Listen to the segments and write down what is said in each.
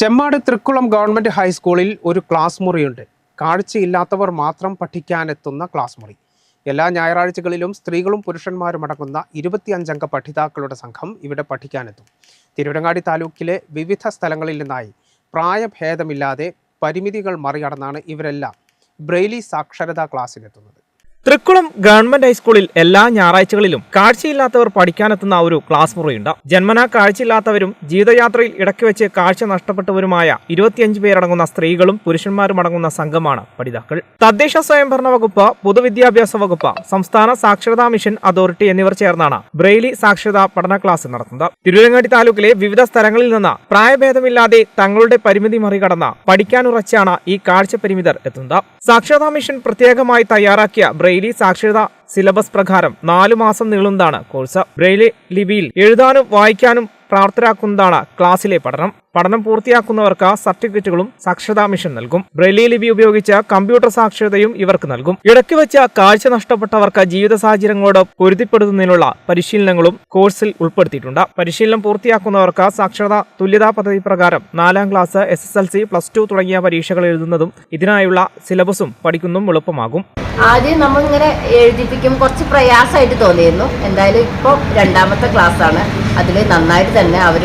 Chemmad Thrikkulam government ഹൈസ്കൂളിൽ ഒരു class മുറിയുണ്ട്. കാഴ്ചയില്ലാത്തവർ മാത്രം പഠിക്കാനെത്തുന്ന ക്ലാസ് മുറി. എല്ലാ ഞായറാഴ്ചകളിലും സ്ത്രീകളും പുരുഷന്മാരും അടങ്ങുന്ന ഇരുപത്തിയഞ്ചംഗ പഠിതാക്കളുടെ സംഘം ഇവിടെ പഠിക്കാനെത്തും. തിരുവരങ്ങാടി താലൂക്കിലെ വിവിധ സ്ഥലങ്ങളിൽ നിന്നായി പ്രായഭേദമില്ലാതെ പരിമിതികൾ മറികടന്നാണ് ഇവരെല്ലാം ബ്രെയിലി സാക്ഷരതാ ക്ലാസ്സിലെത്തുന്നത് തൃക്കുളം ഗവൺമെന്റ് ഹൈസ്കൂളിൽ എല്ലാ ഞായറാഴ്ചകളിലും കാഴ്ചയില്ലാത്തവർ പഠിക്കാനെത്തുന്ന ഒരു ക്ലാസ് മുറിയുണ്ട്. ജന്മനാ കാഴ്ചയില്ലാത്തവരും ജീവിതയാത്രയിൽ ഇടയ്ക്ക് വെച്ച് കാഴ്ച നഷ്ടപ്പെട്ടവരുമായ ഇരുപത്തിയഞ്ച് പേരടങ്ങുന്ന സ്ത്രീകളും പുരുഷന്മാരും അടങ്ങുന്ന സംഘമാണ് പഠിതാക്കൾ. തദ്ദേശ സ്വയംഭരണ വകുപ്പ് പൊതുവിദ്യാഭ്യാസ വകുപ്പ് സംസ്ഥാന സാക്ഷരതാ മിഷൻ അതോറിറ്റി എന്നിവർ ചേർന്നാണ് ബ്രെയിലി സാക്ഷരതാ പഠന ക്ലാസ് നടത്തുന്നത്. തിരുവനങ്ങാടി താലൂക്കിലെ വിവിധ സ്ഥലങ്ങളിൽ നിന്ന് പ്രായഭേദമില്ലാതെ തങ്ങളുടെ പരിമിതി മറികടന്ന് പഠിക്കാനുറച്ചാണ് ഈ കാഴ്ച പരിമിതർ എത്തുന്നത്. സാക്ഷരതാ മിഷൻ പ്രത്യേകമായി തയ്യാറാക്കിയ ബ്രെയിലി സാക്ഷരതാ സിലബസ് പ്രകാരം നാലു മാസം നീളുന്നതാണ് കോഴ്സ്. ബ്രെയിലി ലിപിയിൽ എഴുതാനും വായിക്കാനും പ്രാപ്തരാക്കുന്നതാണ് ക്ലാസ്സിലെ പഠനം. പഠനം പൂർത്തിയാക്കുന്നവർക്ക് സർട്ടിഫിക്കറ്റുകളും സാക്ഷരതാ മിഷൻ നൽകും. ബ്രെയിലി ലിപി ഉപയോഗിച്ച കമ്പ്യൂട്ടർ സാക്ഷരതയും ഇവർക്ക് നൽകും. ഇടയ്ക്ക് വെച്ച കാഴ്ച നഷ്ടപ്പെട്ടവർക്ക് ജീവിത സാഹചര്യങ്ങളോട് പൊരുത്തിപ്പെടുത്തുന്നതിനുള്ള പരിശീലനങ്ങളും കോഴ്സിൽ ഉൾപ്പെടുത്തിയിട്ടുണ്ട്. പരിശീലനം പൂർത്തിയാക്കുന്നവർക്ക് സാക്ഷരതാ തുല്യതാ പദ്ധതി പ്രകാരം നാലാം class S S L C plus two തുടങ്ങിയ പരീക്ഷകൾ എഴുതുന്നതും ഇതിനായുള്ള സിലബസും പഠിക്കുന്നതും എളുപ്പമാകും. ആദ്യം നമ്മളിങ്ങനെ എഴുതിപ്പിക്കും. കുറച്ച് പ്രയാസമായിട്ട് തോന്നിയിരുന്നു. എന്തായാലും ഇപ്പോൾ രണ്ടാമത്തെ ക്ലാസ്സാണ്. അതിൽ നന്നായിട്ട് തന്നെ അവർ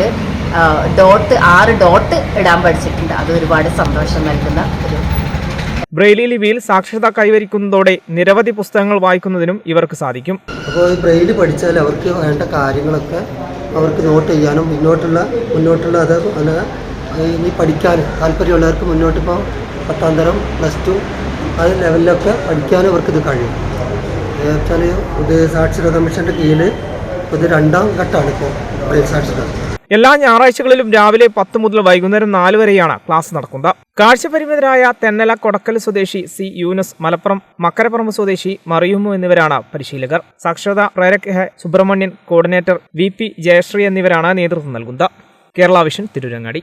ഡോട്ട് ആറ് ഡോട്ട് ഇടാൻ പഠിച്ചിട്ടുണ്ട്. അത് ഒരുപാട് സന്തോഷം നൽകുന്ന ഒരു ബ്രെയിലി ലിപിയിൽ സാക്ഷരത കൈവരിക്കുന്നതോടെ നിരവധി പുസ്തകങ്ങൾ വായിക്കുന്നതിനും ഇവർക്ക് സാധിക്കും. അപ്പോൾ ഈ ബ്രെയിലി പഠിച്ചാൽ അവർക്ക് വേണ്ട കാര്യങ്ങളൊക്കെ അവർക്ക് നോട്ട് ചെയ്യാനും മുന്നോട്ടുള്ള മുന്നോട്ടുള്ള അത് ഈ ഇനി പഠിക്കാൻ താല്പര്യമുള്ളവർക്ക് മുന്നോട്ട് ഇപ്പോൾ പത്താം തരം പ്ലസ് ടു ആ ലെവലിലൊക്കെ പഠിക്കാനും ഇത് കഴിയും. വെച്ചാൽ ഇത് സാക്ഷരതാ മിഷന്റെ കീഴിൽ ഇത് രണ്ടാം ഘട്ടമാണ് ഇപ്പോൾ സാക്ഷരത എല്ലാ ഞായറാഴ്ചകളിലും രാവിലെ പത്ത് മുതൽ വൈകുന്നേരം നാല് വരെയാണ് ക്ലാസ് നടക്കുന്നത്. കാഴ്ചപരിമിതരായ തെന്നല കൊടക്കൽ സ്വദേശി സി യൂനസ് മലപ്പുറം മക്കരപ്പുറമ്പ് സ്വദേശി മറിയുമു എന്നിവരാണ് പരിശീലകർ. സാക്ഷരതാ പ്രേരക് Subramanian coordinator V P Jayashree എന്നിവരാണ് നേതൃത്വം നൽകുന്നത്. കേരള വിഷൻ തിരുരങ്ങാടി.